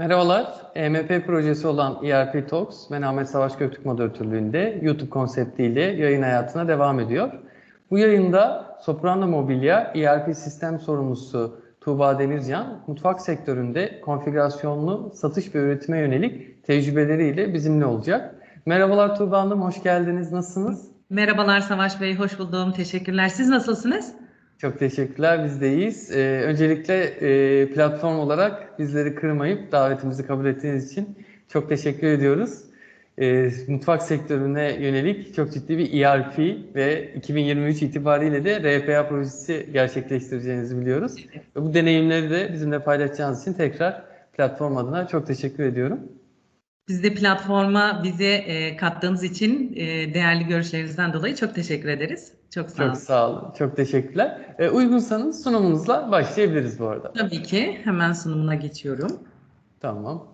Merhabalar, EMP projesi olan ERP Talks, ben Ahmet Savaş Göktürk moderatörlüğünde YouTube konseptiyle yayın hayatına devam ediyor. Bu yayında Soprano Mobilya ERP sistem sorumlusu Tuğba Demircan, mutfak sektöründe konfigürasyonlu satış ve üretime yönelik tecrübeleriyle bizimle olacak. Merhabalar Tuğba Hanım, hoş geldiniz. Nasılsınız? Merhabalar Savaş Bey, hoş buldum. Teşekkürler. Siz nasılsınız? Çok teşekkürler, biz de iyiyiz. Ee, öncelikle e, platform olarak bizleri kırmayıp davetimizi kabul ettiğiniz için çok teşekkür ediyoruz. Ee, mutfak sektörüne yönelik çok ciddi bir ERP ve 2023 itibariyle de RPA projesi gerçekleştireceğinizi biliyoruz. Ve bu deneyimleri de bizimle paylaşacağınız için tekrar platform adına çok teşekkür ediyorum. Biz de platforma bize e, kattığınız için e, değerli görüşlerinizden dolayı çok teşekkür ederiz. Çok sağ olun. Çok sağ olun, çok teşekkürler. Ee, uygunsanız sunumunuzla başlayabiliriz bu arada. Tabii ki hemen sunumuna geçiyorum. Tamam.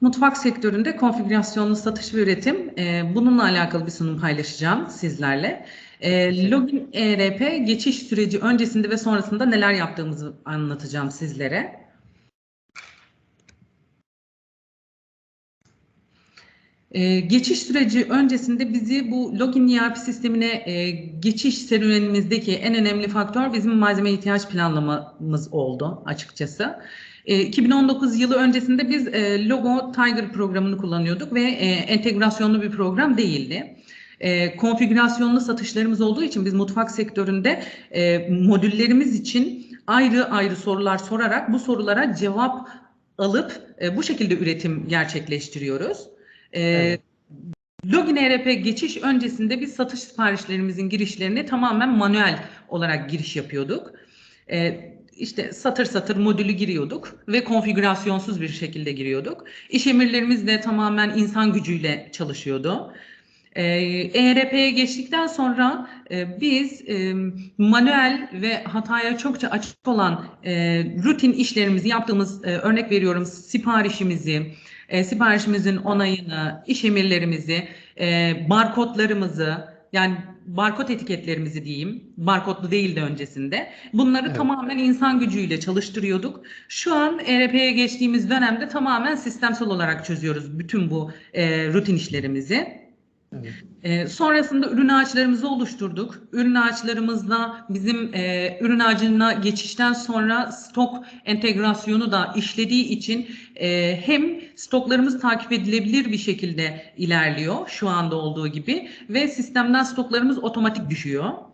Mutfak sektöründe konfigürasyonlu satış ve üretim. e, bununla alakalı bir sunum paylaşacağım sizlerle. E, login ERP geçiş süreci öncesinde ve sonrasında neler yaptığımızı anlatacağım sizlere. Ee, geçiş süreci öncesinde bizi bu login ERP sistemine e, geçiş serüvenimizdeki en önemli faktör bizim malzeme ihtiyaç planlamamız oldu açıkçası. E, 2019 yılı öncesinde biz e, Logo Tiger programını kullanıyorduk ve e, entegrasyonlu bir program değildi. E, konfigürasyonlu satışlarımız olduğu için biz mutfak sektöründe e, modüllerimiz için ayrı ayrı sorular sorarak bu sorulara cevap alıp e, bu şekilde üretim gerçekleştiriyoruz. Ee, Evet. Login ERP geçiş öncesinde biz satış siparişlerimizin girişlerini tamamen manuel olarak giriş yapıyorduk. Ee, işte satır satır modülü giriyorduk ve konfigürasyonsuz bir şekilde giriyorduk. İş emirlerimiz de tamamen insan gücüyle çalışıyordu. Ee, ERP'ye geçtikten sonra e, biz e, manuel ve hataya çokça açık olan e, rutin işlerimizi yaptığımız e, örnek veriyorum siparişimizi, e, siparişimizin onayını, iş emirlerimizi, e, barkodlarımızı yani barkod etiketlerimizi diyeyim, barkodlu değildi öncesinde. Bunları Evet. tamamen insan gücüyle çalıştırıyorduk. Şu an ERP'ye geçtiğimiz dönemde tamamen sistemsel olarak çözüyoruz bütün bu e, rutin işlerimizi. E, sonrasında ürün ağaçlarımızı oluşturduk. Ürün ağaçlarımızda bizim e, ürün ağacına geçişten sonra stok entegrasyonu da işlediği için e, hem stoklarımız takip edilebilir bir şekilde ilerliyor şu anda olduğu gibi ve sistemden stoklarımız otomatik düşüyor.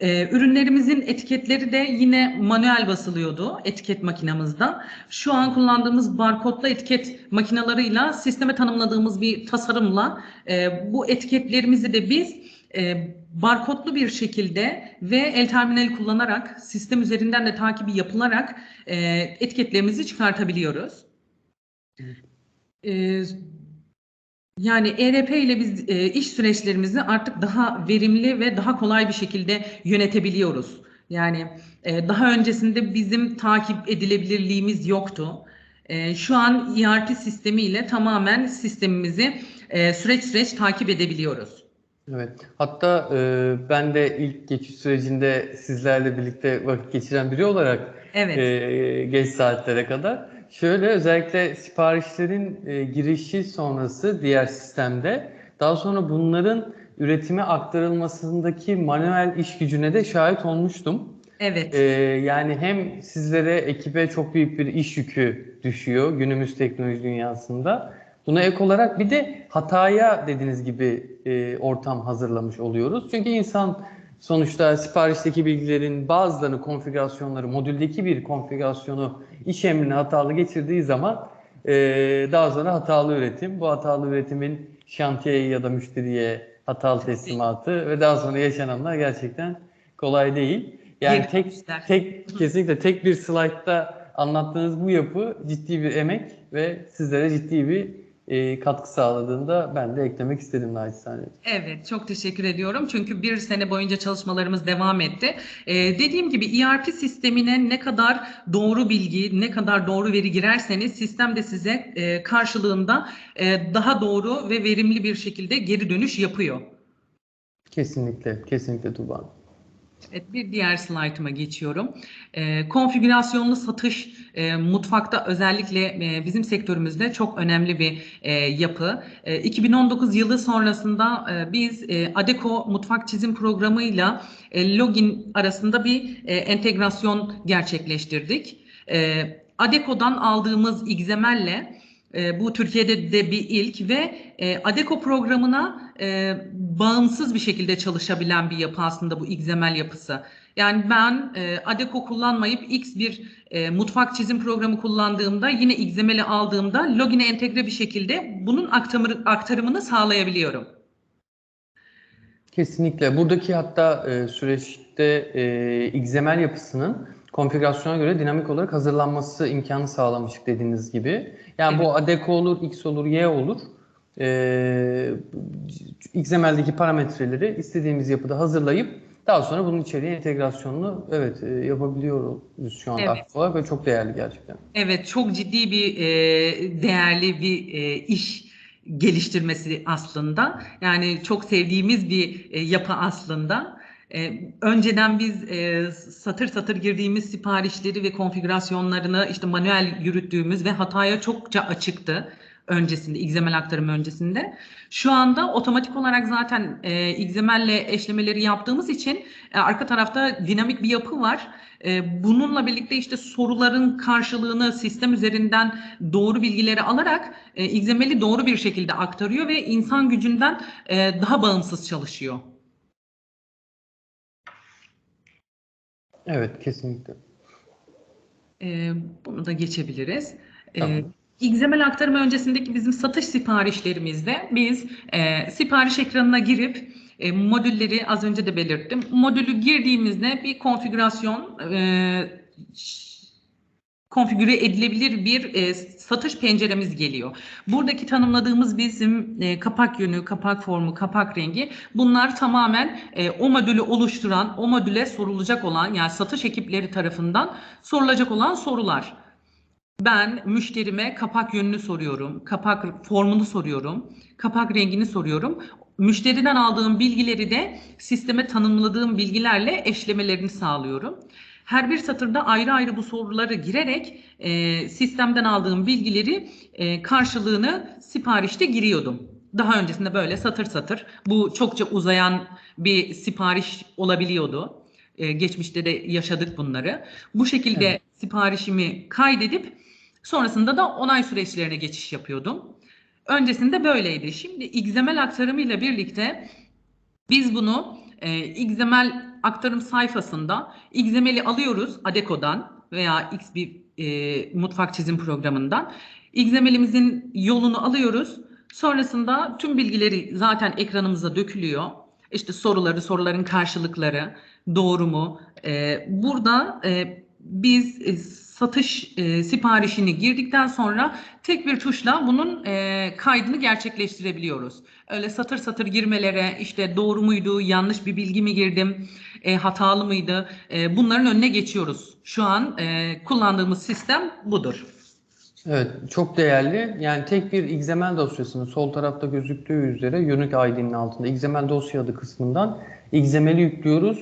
Ee, ürünlerimizin etiketleri de yine manuel basılıyordu etiket makinamızda. Şu an kullandığımız barkodlu etiket makinalarıyla sisteme tanımladığımız bir tasarımla e, bu etiketlerimizi de biz e, barkodlu bir şekilde ve el terminali kullanarak sistem üzerinden de takibi yapılarak e, etiketlerimizi çıkartabiliyoruz. E, yani ERP ile biz e, iş süreçlerimizi artık daha verimli ve daha kolay bir şekilde yönetebiliyoruz. Yani e, daha öncesinde bizim takip edilebilirliğimiz yoktu. E, şu an ERP sistemiyle tamamen sistemimizi e, süreç süreç takip edebiliyoruz. Evet. Hatta e, ben de ilk geçiş sürecinde sizlerle birlikte vakit geçiren biri olarak Evet. e, geç saatlere kadar şöyle özellikle siparişlerin e, girişi sonrası diğer sistemde daha sonra bunların üretime aktarılmasındaki manuel iş gücüne de şahit olmuştum. Evet. E, yani hem sizlere ekibe çok büyük bir iş yükü düşüyor günümüz teknoloji dünyasında. Buna ek olarak bir de hataya dediğiniz gibi e, ortam hazırlamış oluyoruz. Çünkü insan sonuçta siparişteki bilgilerin bazılarını, konfigürasyonları, modüldeki bir konfigürasyonu iş emrine hatalı geçirdiği zaman e, daha sonra hatalı üretim, bu hatalı üretimin şantiyeye ya da müşteriye hatalı teslimatı ve daha sonra yaşananlar gerçekten kolay değil. Yani tek tek kesinlikle tek bir slaytta anlattığınız bu yapı ciddi bir emek ve sizlere ciddi bir e, katkı sağladığında ben de eklemek istedim naçizane. Evet, çok teşekkür ediyorum. Çünkü bir sene boyunca çalışmalarımız devam etti. Ee, dediğim gibi ERP sistemine ne kadar doğru bilgi, ne kadar doğru veri girerseniz sistem de size e, karşılığında e, daha doğru ve verimli bir şekilde geri dönüş yapıyor. Kesinlikle, kesinlikle Tuğba. Evet, bir diğer slaytıma geçiyorum. Ee, konfigürasyonlu satış e, mutfakta özellikle e, bizim sektörümüzde çok önemli bir e, yapı. E, 2019 yılı sonrasında e, biz e, Adeko mutfak çizim programıyla e, login arasında bir e, entegrasyon gerçekleştirdik. E, Adeko'dan aldığımız XML'le e, bu Türkiye'de de bir ilk ve e, Adeko programına e, bağımsız bir şekilde çalışabilen bir yapı aslında bu XML yapısı. Yani ben e, Adeko kullanmayıp X bir e, mutfak çizim programı kullandığımda yine XML'i aldığımda login'e entegre bir şekilde bunun aktarımı, aktarımını sağlayabiliyorum. Kesinlikle. Buradaki hatta e, süreçte e, XML yapısının konfigürasyona göre dinamik olarak hazırlanması imkanı sağlamıştık dediğiniz gibi. Yani Evet. bu ADECO olur, X olur, Y olur. E, XML'deki parametreleri istediğimiz yapıda hazırlayıp daha sonra bunun içeriye entegrasyonunu evet e, yapabiliyoruz şu anda Evet. aktif olarak ve çok değerli gerçekten. Evet, çok ciddi bir e, değerli bir e, iş geliştirmesi aslında. Yani çok sevdiğimiz bir e, yapı aslında. E, önceden biz e, satır satır girdiğimiz siparişleri ve konfigürasyonlarını işte manuel yürüttüğümüz ve hataya çokça açıktı öncesinde, XML aktarımı öncesinde. Şu anda otomatik olarak zaten e, XML eşlemeleri yaptığımız için e, arka tarafta dinamik bir yapı var. E, bununla birlikte işte soruların karşılığını sistem üzerinden doğru bilgileri alarak e, XML'i doğru bir şekilde aktarıyor ve insan gücünden e, daha bağımsız çalışıyor. Evet, kesinlikle. E, bunu da geçebiliriz. E, Tamam. XML aktarımı öncesindeki bizim satış siparişlerimizde biz e, sipariş ekranına girip e, modülleri az önce de belirttim. Modülü girdiğimizde bir konfigürasyon e, konfigüre edilebilir bir e, satış penceremiz geliyor. Buradaki tanımladığımız bizim e, kapak yönü, kapak formu, kapak rengi bunlar tamamen e, o modülü oluşturan, o modüle sorulacak olan yani satış ekipleri tarafından sorulacak olan sorular. Ben müşterime kapak yönünü soruyorum, kapak formunu soruyorum, kapak rengini soruyorum. Müşteriden aldığım bilgileri de sisteme tanımladığım bilgilerle eşlemelerini sağlıyorum. Her bir satırda ayrı ayrı bu soruları girerek e, sistemden aldığım bilgileri e, karşılığını siparişte giriyordum. Daha öncesinde böyle satır satır bu çokça uzayan bir sipariş olabiliyordu. E, geçmişte de yaşadık bunları. Bu şekilde Evet. siparişimi kaydedip sonrasında da onay süreçlerine geçiş yapıyordum. Öncesinde böyleydi. Şimdi XML aktarımıyla birlikte biz bunu e, XML aktarım sayfasında XML'i alıyoruz Adeco'dan veya X bir e, mutfak çizim programından. XML'imizin yolunu alıyoruz. Sonrasında tüm bilgileri zaten ekranımıza dökülüyor. İşte soruları, soruların karşılıkları, doğru mu? E, burada e, biz e, satış e, siparişini girdikten sonra tek bir tuşla bunun e, kaydını gerçekleştirebiliyoruz. Öyle satır satır girmelere işte doğru muydu, yanlış bir bilgi mi girdim, e, hatalı mıydı? E, bunların önüne geçiyoruz. Şu an e, kullandığımız sistem budur. Evet, çok değerli. Yani tek bir XML dosyasını sol tarafta gözüktüğü üzere Unique ID'nin altında XML dosya adı kısmından XML'i yüklüyoruz.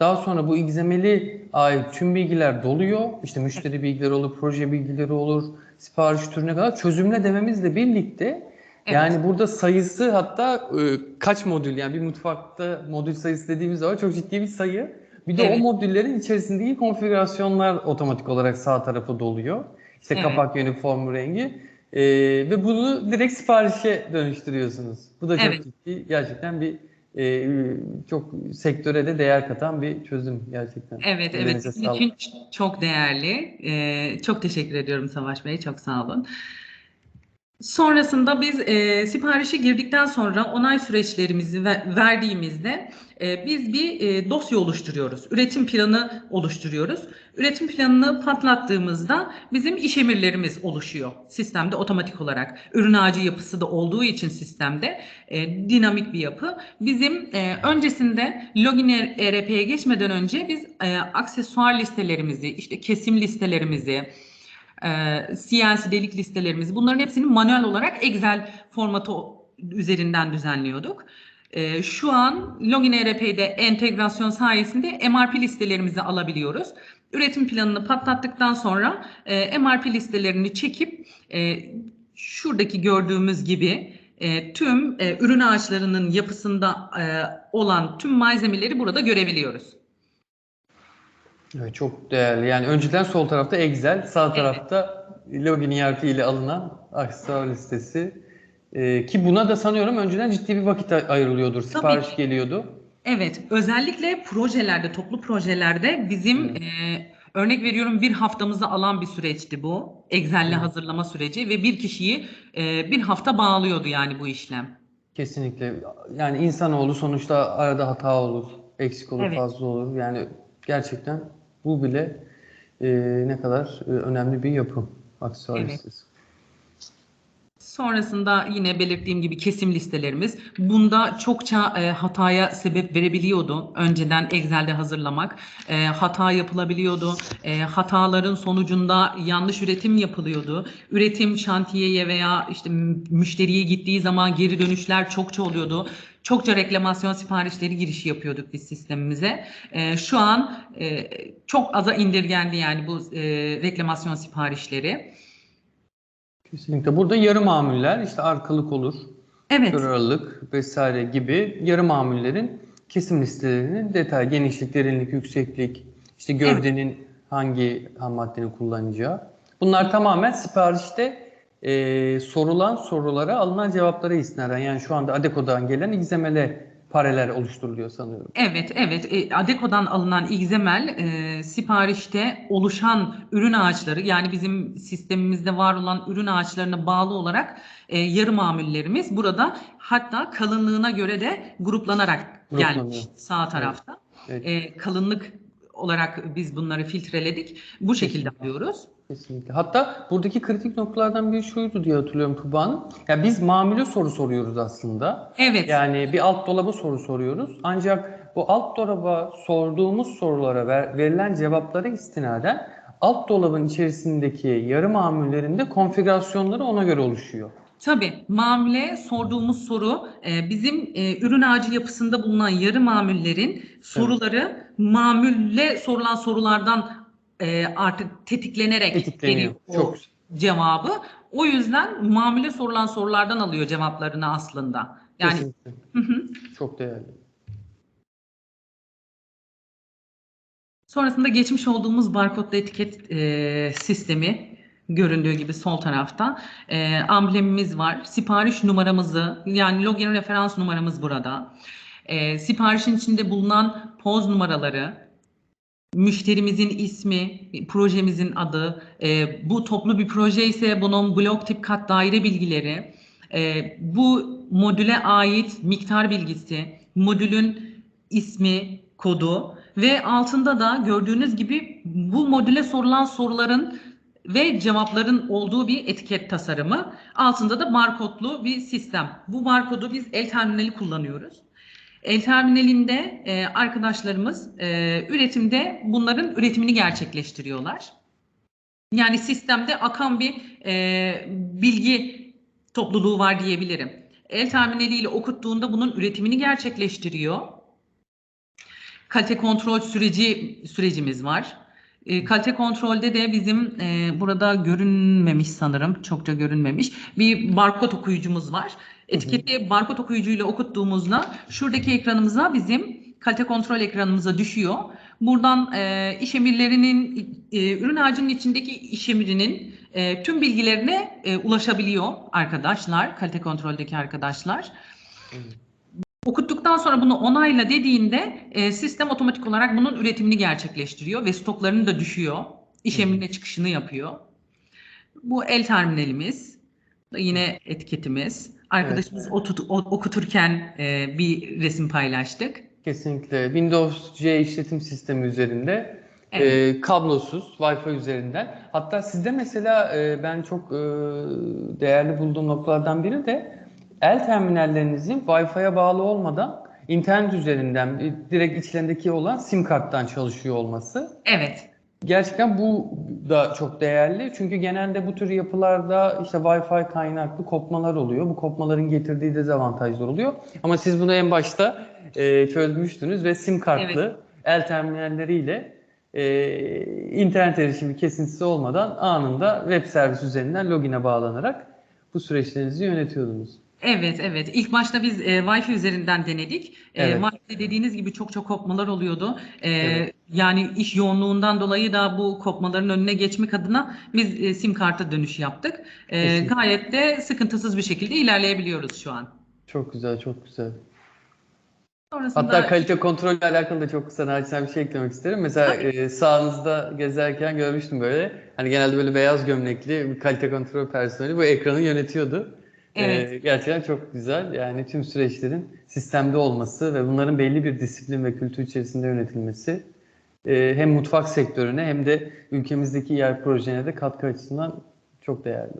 Daha sonra bu XML'i ait tüm bilgiler doluyor. İşte müşteri bilgileri olur, proje bilgileri olur, sipariş türüne kadar çözümle dememizle birlikte Evet. yani burada sayısı hatta e, kaç modül yani bir mutfakta modül sayısı dediğimiz zaman çok ciddi bir sayı. Bir de Evet. o modüllerin içerisindeki konfigürasyonlar otomatik olarak sağ tarafa doluyor. İşte Evet. kapak yönü, formu, rengi. Ee, ve bunu direkt siparişe dönüştürüyorsunuz. Bu da çok Evet. ciddi, gerçekten bir e, çok sektöre de değer katan bir çözüm gerçekten. Evet, evet. Ellerinize Bizim sağlık. çok değerli. Ee, çok teşekkür ediyorum Savaş Bey. Çok sağ olun. Sonrasında biz e, siparişi girdikten sonra onay süreçlerimizi ve- verdiğimizde e, biz bir e, dosya oluşturuyoruz. Üretim planı oluşturuyoruz. Üretim planını patlattığımızda bizim iş emirlerimiz oluşuyor sistemde otomatik olarak. Ürün ağacı yapısı da olduğu için sistemde e, dinamik bir yapı. Bizim e, öncesinde login ERP'ye geçmeden önce biz e, aksesuar listelerimizi, işte kesim listelerimizi, e, CNC delik listelerimizi bunların hepsini manuel olarak Excel formatı üzerinden düzenliyorduk. Ee, şu an Login ERP'de entegrasyon sayesinde MRP listelerimizi alabiliyoruz. Üretim planını patlattıktan sonra e, MRP listelerini çekip e, şuradaki gördüğümüz gibi e, tüm e, ürün ağaçlarının yapısında e, olan tüm malzemeleri burada görebiliyoruz. Evet, çok değerli. Yani önceden sol tarafta Excel, sağ tarafta login ERP ile alınan aksesuar listesi. Ee, ki buna da sanıyorum önceden ciddi bir vakit ay- ayrılıyordur. Sipariş ki. geliyordu. Evet, özellikle projelerde, toplu projelerde bizim Evet. e, örnek veriyorum bir haftamızı alan bir süreçti bu. Excel'le Evet. hazırlama süreci ve bir kişiyi e, bir hafta bağlıyordu yani bu işlem. Kesinlikle. Yani insanoğlu sonuçta arada hata olur, eksik olur, Evet. fazla olur. Yani gerçekten bu bile e, ne kadar e, önemli bir yapı aksesuar Evet. Sonrasında yine belirttiğim gibi kesim listelerimiz. Bunda çokça e, hataya sebep verebiliyordu. Önceden Excel'de hazırlamak. E, hata yapılabiliyordu. E, hataların sonucunda yanlış üretim yapılıyordu. Üretim şantiyeye veya işte müşteriye gittiği zaman geri dönüşler çokça oluyordu. Çokça reklamasyon siparişleri girişi yapıyorduk biz sistemimize. E, şu an e, çok aza indirgendi yani bu e, reklamasyon siparişleri. Kesinlikle. Burada yarı mamuller, işte arkalık olur, Evet. kör vesaire gibi yarı mamullerin kesim listelerinin detay, genişlik, derinlik, yükseklik, işte gövdenin hangi ham maddenin kullanacağı. Bunlar tamamen siparişte e, sorulan sorulara alınan cevaplara istinaden yani şu anda Adeko'dan gelen XML pareler oluşturuluyor sanıyorum. Evet, evet. E, Adeko'dan alınan XML e, siparişte oluşan ürün ağaçları yani bizim sistemimizde var olan ürün ağaçlarına bağlı olarak e, yarı mamullerimiz burada hatta kalınlığına göre de gruplanarak gelmiş sağ tarafta. Evet. E, kalınlık olarak biz bunları filtreledik. Bu şekilde alıyoruz. Kesinlikle. Hatta buradaki kritik noktalardan biri şuydu diye hatırlıyorum Tuba Hanım. Ya biz mamule soru soruyoruz aslında. Evet. Yani bir alt dolaba soru soruyoruz. Ancak bu alt dolaba sorduğumuz sorulara ver- verilen cevaplara istinaden alt dolabın içerisindeki yarı mamullerinde konfigürasyonları ona göre oluşuyor. Tabii mamule sorduğumuz soru e, bizim e, ürün ağacı yapısında bulunan yarı mamullerin soruları mamulle sorulan sorulardan e, artık tetiklenerek Tetikleniyor. Çok güzel. cevabı. O yüzden mamule sorulan sorulardan alıyor cevaplarını aslında. Yani Kesinlikle. hı hı. Çok değerli. Sonrasında geçmiş olduğumuz barkodlu etiket e, sistemi göründüğü gibi sol tarafta e, amblemimiz var. Sipariş numaramızı yani login referans numaramız burada. E, siparişin içinde bulunan poz numaraları, müşterimizin ismi, projemizin adı, e, bu toplu bir proje ise bunun blok tip kat daire bilgileri, e, bu modüle ait miktar bilgisi, modülün ismi, kodu ve altında da gördüğünüz gibi bu modüle sorulan soruların ve cevapların olduğu bir etiket tasarımı. Altında da barkodlu bir sistem. Bu barkodu biz el terminali kullanıyoruz. El terminalinde e, arkadaşlarımız e, üretimde bunların üretimini gerçekleştiriyorlar. Yani sistemde akan bir e, bilgi topluluğu var diyebilirim. El terminaliyle okuttuğunda bunun üretimini gerçekleştiriyor. Kalite kontrol süreci sürecimiz var. E, kalite kontrolde de bizim e, burada görünmemiş sanırım, çokça görünmemiş bir barkod okuyucumuz var. Etiketi barkod okuyucuyla okuttuğumuzda şuradaki ekranımıza bizim kalite kontrol ekranımıza düşüyor. Buradan e, iş emirlerinin, e, ürün ağacının içindeki iş emrinin e, tüm bilgilerine e, ulaşabiliyor arkadaşlar, kalite kontroldeki arkadaşlar. Evet. Okuttuktan sonra bunu onayla dediğinde e, sistem otomatik olarak bunun üretimini gerçekleştiriyor ve stoklarını da düşüyor. İş emrine çıkışını yapıyor. Bu el terminalimiz. Yine etiketimiz. Arkadaşımız otut- o- okuturken e, bir resim paylaştık. Kesinlikle. Windows C işletim sistemi üzerinde Evet. e, kablosuz Wi-Fi üzerinden. Hatta sizde mesela e, ben çok e, değerli bulduğum noktalardan biri de el terminallerinizin Wi-Fi'ye bağlı olmadan internet üzerinden e, direkt içlerindeki olan sim karttan çalışıyor olması. Evet. Gerçekten bu da çok değerli. Çünkü genelde bu tür yapılarda işte Wi-Fi kaynaklı kopmalar oluyor. Bu kopmaların getirdiği dezavantajlar oluyor. Ama siz bunu en başta e, çözmüştünüz ve sim kartlı el terminalleriyle e, internet erişimi kesintisi olmadan anında web servis üzerinden login'e bağlanarak bu süreçlerinizi yönetiyordunuz. Evet, evet. İlk başta biz e, Wi-Fi üzerinden denedik. E, Evet. Wi-Fi dediğiniz gibi çok çok kopmalar oluyordu. E, Evet. Yani iş yoğunluğundan dolayı da bu kopmaların önüne geçmek adına biz e, sim kartı dönüşü yaptık. E, Kesinlikle. gayet de sıkıntısız bir şekilde ilerleyebiliyoruz şu an. Çok güzel, çok güzel. Sonrasında Hatta kalite kontrolle alakalı da çok kısa naçizane bir şey eklemek isterim. Mesela e, sağınızda gezerken görmüştüm böyle. Hani genelde böyle beyaz gömlekli bir kalite kontrol personeli bu ekranı yönetiyordu. E, Evet. gerçekten çok güzel. Yani tüm süreçlerin sistemde olması ve bunların belli bir disiplin ve kültür içerisinde yönetilmesi e, hem mutfak sektörüne hem de ülkemizdeki yer projene de katkı açısından çok değerli.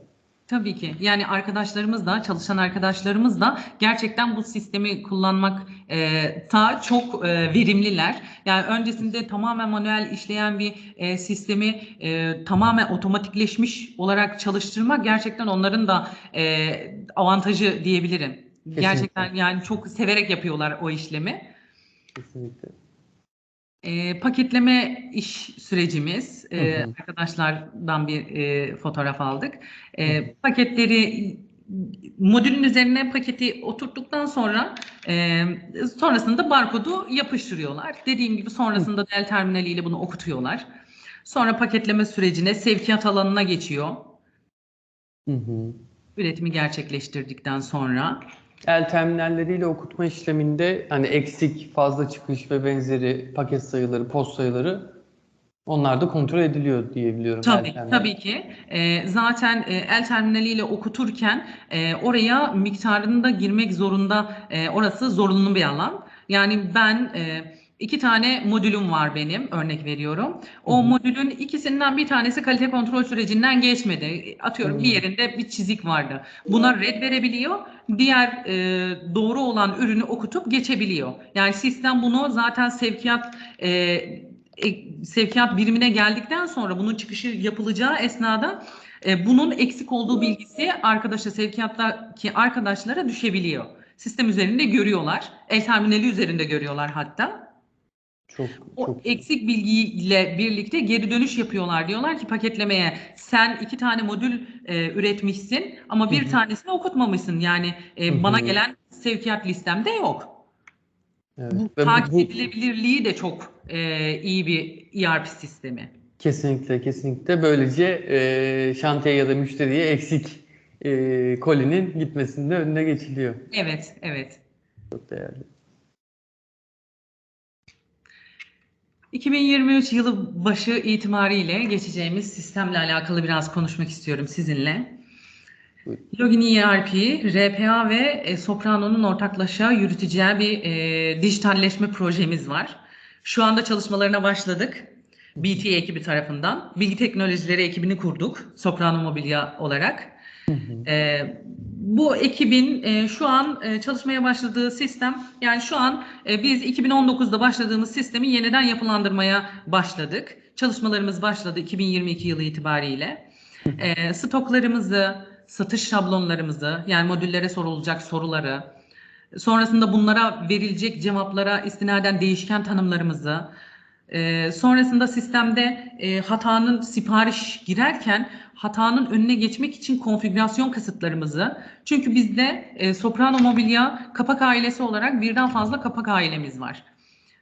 Tabii ki. Yani arkadaşlarımız da, çalışan arkadaşlarımız da gerçekten bu sistemi kullanmak e, ta çok e, verimliler. Yani öncesinde tamamen manuel işleyen bir e, sistemi e, tamamen otomatikleşmiş olarak çalıştırmak gerçekten onların da e, avantajı diyebilirim. Gerçekten yani çok severek yapıyorlar o işlemi. Kesinlikle. E, paketleme iş sürecimiz, e, Hı hı. arkadaşlardan bir e, fotoğraf aldık. E, Hı hı. paketleri modülün üzerine paketi oturttuktan sonra e, sonrasında barkodu yapıştırıyorlar. Dediğim gibi sonrasında da el terminaliyle bunu okutuyorlar. Sonra paketleme sürecine sevkiyat alanına geçiyor. Hı hı. Üretimi gerçekleştirdikten sonra. El terminalleriyle okutma işleminde hani eksik, fazla çıkış ve benzeri paket sayıları, post sayıları onlar da kontrol ediliyor diyebiliyorum. Tabii, tabii ki. Ee, zaten e, el terminaliyle okuturken e, oraya miktarını da girmek zorunda. E, orası zorunlu bir alan. Yani ben e, iki tane modülüm var benim, örnek veriyorum. O Hı hı. modülün ikisinden bir tanesi kalite kontrol sürecinden geçmedi. Atıyorum bir Hı. yerinde bir çizik vardı. Buna red verebiliyor. Diğer e, doğru olan ürünü okutup geçebiliyor. Yani sistem bunu zaten sevkiyat e, e, sevkiyat birimine geldikten sonra bunun çıkışı yapılacağı esnada e, bunun eksik olduğu bilgisi arkadaşa sevkiyattaki arkadaşlara düşebiliyor. Sistem üzerinde görüyorlar. El terminali üzerinde görüyorlar hatta. Çok O çok eksik bilgiyle birlikte geri dönüş yapıyorlar. Diyorlar ki paketlemeye sen iki tane modül e, üretmişsin ama bir Hı hı. tanesini okutmamışsın. Yani e, bana gelen sevkiyat listemde yok. evet. Bu Ve bu- takip bu- edilebilirliği de çok e, iyi bir ERP sistemi. Kesinlikle, kesinlikle. Böylece e, şantiye ya da müşteriye eksik e, kolinin gitmesinde önüne geçiliyor. Evet, evet. Çok değerli. 2023 yılı başı itibariyle geçeceğimiz sistemle alakalı biraz konuşmak istiyorum sizinle. Login ERP, RPA ve e, Soprano'nun ortaklaşa yürüteceği bir e, dijitalleşme projemiz var. Şu anda çalışmalarına başladık. BT ekibi tarafından. Bilgi teknolojileri ekibini kurduk. Soprano Mobilya olarak. Hı hı. Ee, bu ekibin e, şu an e, çalışmaya başladığı sistem, yani şu an e, biz 2019'da başladığımız sistemi yeniden yapılandırmaya başladık. Çalışmalarımız başladı 2022 yılı itibariyle. E, stoklarımızı, satış şablonlarımızı, yani modüllere sorulacak soruları, sonrasında bunlara verilecek cevaplara istinaden değişken tanımlarımızı, e, sonrasında sistemde e, hatanın sipariş girerken hatanın önüne geçmek için konfigürasyon kısıtlarımızı. Çünkü bizde e, Soprano Mobilya kapak ailesi olarak birden fazla kapak ailemiz var.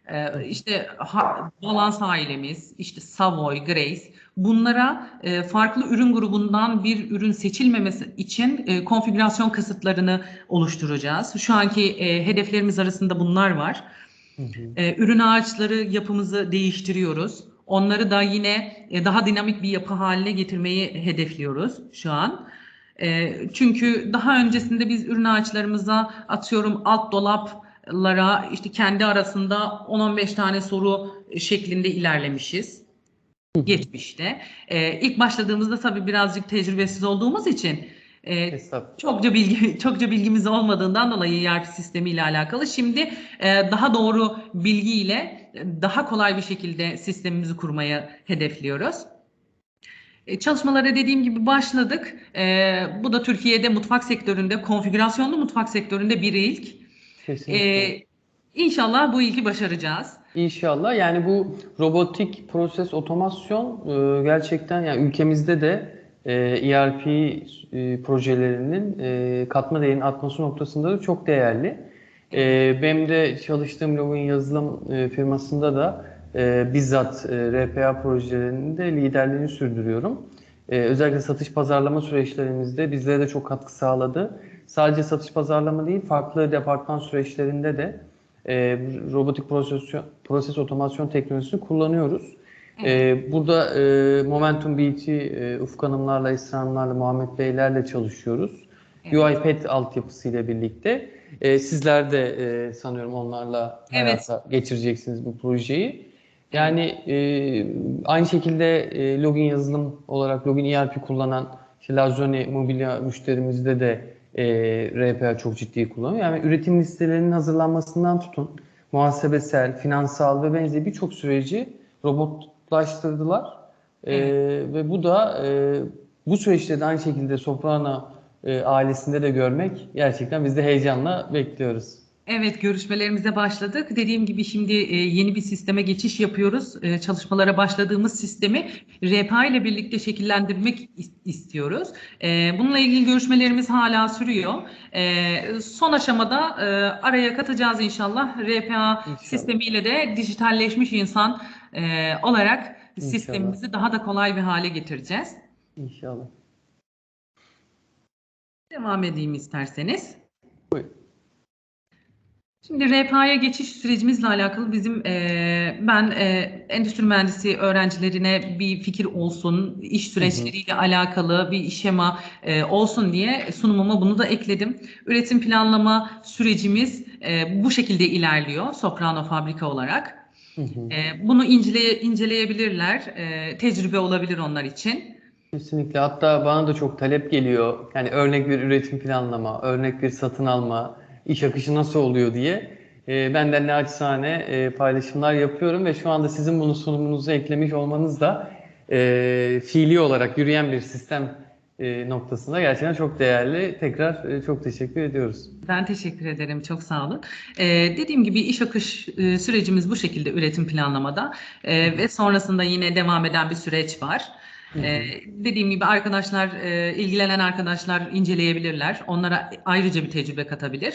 E, işte ha, Balans ailemiz, işte Savoy, Grace. Bunlara e, farklı ürün grubundan bir ürün seçilmemesi için e, konfigürasyon kısıtlarını oluşturacağız. Şu anki e, hedeflerimiz arasında bunlar var. Hı hı. E, ürün ağaçları yapımızı değiştiriyoruz. Onları da yine e, daha dinamik bir yapı haline getirmeyi hedefliyoruz şu an. E, çünkü daha öncesinde biz ürün ağaçlarımıza atıyorum alt dolaplara işte kendi arasında 10-15 tane soru şeklinde ilerlemişiz geçmişte. E, ilk başladığımızda tabii birazcık tecrübesiz olduğumuz için e. Çokça bilgi çokça bilgimiz olmadığından dolayı ERP sistemiyle alakalı. Şimdi e, daha doğru bilgiyle daha kolay bir şekilde sistemimizi kurmayı hedefliyoruz. E, Çalışmalara dediğim gibi başladık. E, bu da Türkiye'de mutfak sektöründe, konfigürasyonlu mutfak sektöründe bir ilk. Kesinlikle. E, İnşallah bu ilki başaracağız. İnşallah yani bu robotik proses otomasyon e, gerçekten yani ülkemizde de e, ERP e, projelerinin e, katma değerini artması noktasında da çok değerli. E, benim de çalıştığım login yazılım e, firmasında da bizzat RPA projelerinde liderliğini sürdürüyorum. E, özellikle satış pazarlama süreçlerimizde bizlere de çok katkı sağladı. Sadece satış pazarlama değil, farklı departman süreçlerinde de robotik proses, proses otomasyon teknolojisini kullanıyoruz. E, burada e, Momentum BT, e, Ufuk Hanımlarla, Esra Hanımlarla, Muhammed Beylerle çalışıyoruz. Evet. UiPath altyapısıyla birlikte. E, sizler de e, sanıyorum onlarla Evet. hayata geçireceksiniz bu projeyi. Yani e, aynı şekilde e, login yazılım olarak login ERP kullanan işte Lazzoni mobilya müşterimizde de e, RPA çok ciddi kullanıyor. Yani üretim listelerinin hazırlanmasından tutun, muhasebesel, finansal ve benzeri birçok süreci robotlaştırdılar. E, ve bu da e, bu süreçte de aynı şekilde Soprano e, ailesinde de görmek gerçekten biz de heyecanla bekliyoruz. Evet, görüşmelerimize başladık. Dediğim gibi şimdi e, yeni bir sisteme geçiş yapıyoruz. E, çalışmalara başladığımız sistemi RPA ile birlikte şekillendirmek is- istiyoruz. E, bununla ilgili görüşmelerimiz hala sürüyor. E, son aşamada e, araya katacağız inşallah. RPA sistemiyle de dijitalleşmiş insan e, olarak sistemimizi daha da kolay bir hale getireceğiz. İnşallah. Devam edeyim isterseniz. Buyurun. Şimdi RPA'ya geçiş sürecimizle alakalı bizim e, ben e, endüstri mühendisi öğrencilerine bir fikir olsun, iş süreçleriyle alakalı bir şema e, olsun diye sunumuma bunu da ekledim. Üretim planlama sürecimiz e, bu şekilde ilerliyor Soprano fabrika olarak. Hı hı. E, bunu incele, inceleyebilirler, e, tecrübe olabilir onlar için. Kesinlikle. Hatta bana da çok talep geliyor. Yani örnek bir üretim planlama, örnek bir satın alma, iş akışı nasıl oluyor diye. E, ben de naçizane e, paylaşımlar yapıyorum ve şu anda sizin bunu sunumunuzu eklemiş olmanız da e, fiili olarak yürüyen bir sistem e, noktasında gerçekten çok değerli. Tekrar e, çok teşekkür ediyoruz. Ben teşekkür ederim. Çok sağ olun. Ee, dediğim gibi iş akış e, sürecimiz bu şekilde üretim planlamada Ee, ve sonrasında yine devam eden bir süreç var. Ee, dediğim gibi arkadaşlar, e, ilgilenen arkadaşlar inceleyebilirler. Onlara ayrıca bir tecrübe katabilir.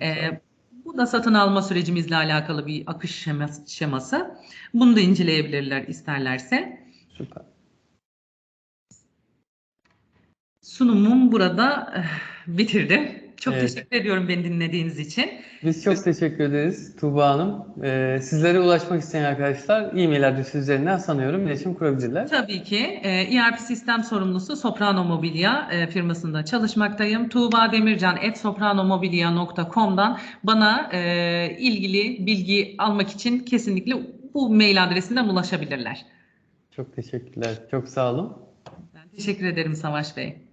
Ee, bu da satın alma sürecimizle alakalı bir akış şeması. şeması. Bunu da inceleyebilirler isterlerse. Süper. Sunumum burada eh, bitirdim. Çok Evet. teşekkür ediyorum beni dinlediğiniz için. Biz çok teşekkür ederiz Tuğba Hanım. E, sizlere ulaşmak isteyen arkadaşlar e-mail adresi üzerinden sanıyorum iletişim kurabilirler. Tabii ki. E, ERP sistem sorumlusu Soprano Mobilya e, firmasında çalışmaktayım. Tuğba Demircan at sopranomobilya.com'dan bana e, ilgili bilgi almak için kesinlikle bu mail adresinden ulaşabilirler. Çok teşekkürler. Çok sağ olun. Ben teşekkür ederim Savaş Bey.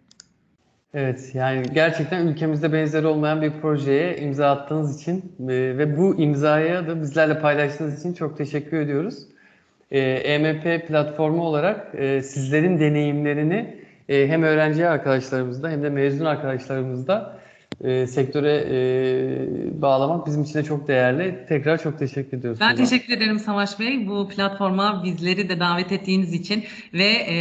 Evet yani gerçekten ülkemizde benzeri olmayan bir projeye imza attığınız için e, ve bu imzaya da bizlerle paylaştığınız için çok teşekkür ediyoruz. E, EMP platformu olarak e, sizlerin deneyimlerini e, hem öğrenci arkadaşlarımızda hem de mezun arkadaşlarımızda e, sektöre bağlamak bizim için de çok değerli. Tekrar çok teşekkür ediyoruz. Ben teşekkür ederim Savaş Bey. Bu platforma bizleri de davet ettiğiniz için ve e,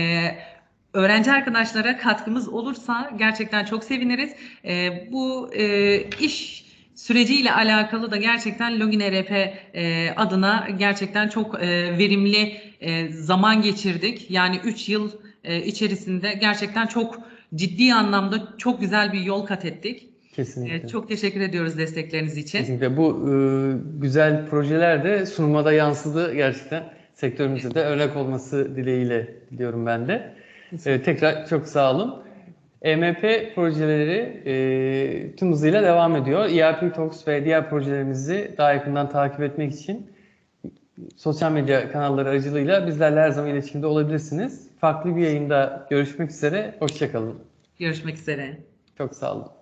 öğrenci arkadaşlara katkımız olursa gerçekten çok seviniriz. E, bu e, iş süreciyle alakalı da gerçekten Login ERP e, adına gerçekten çok e, verimli e, zaman geçirdik. Yani 3 yıl e, içerisinde gerçekten çok ciddi anlamda çok güzel bir yol kat ettik. Kesinlikle. E, çok teşekkür ediyoruz destekleriniz için. Kesinlikle bu e, güzel projeler de sunuma da yansıdı gerçekten. Sektörümüzde de örnek olması dileğiyle diliyorum ben de. E, tekrar çok sağ olun. EMP projeleri e, tüm hızıyla devam ediyor. ERP Talks ve diğer projelerimizi daha yakından takip etmek için sosyal medya kanalları aracılığıyla bizlerle her zaman iletişimde olabilirsiniz. Farklı bir yayında görüşmek üzere. Hoşçakalın. Görüşmek üzere. Çok sağ olun.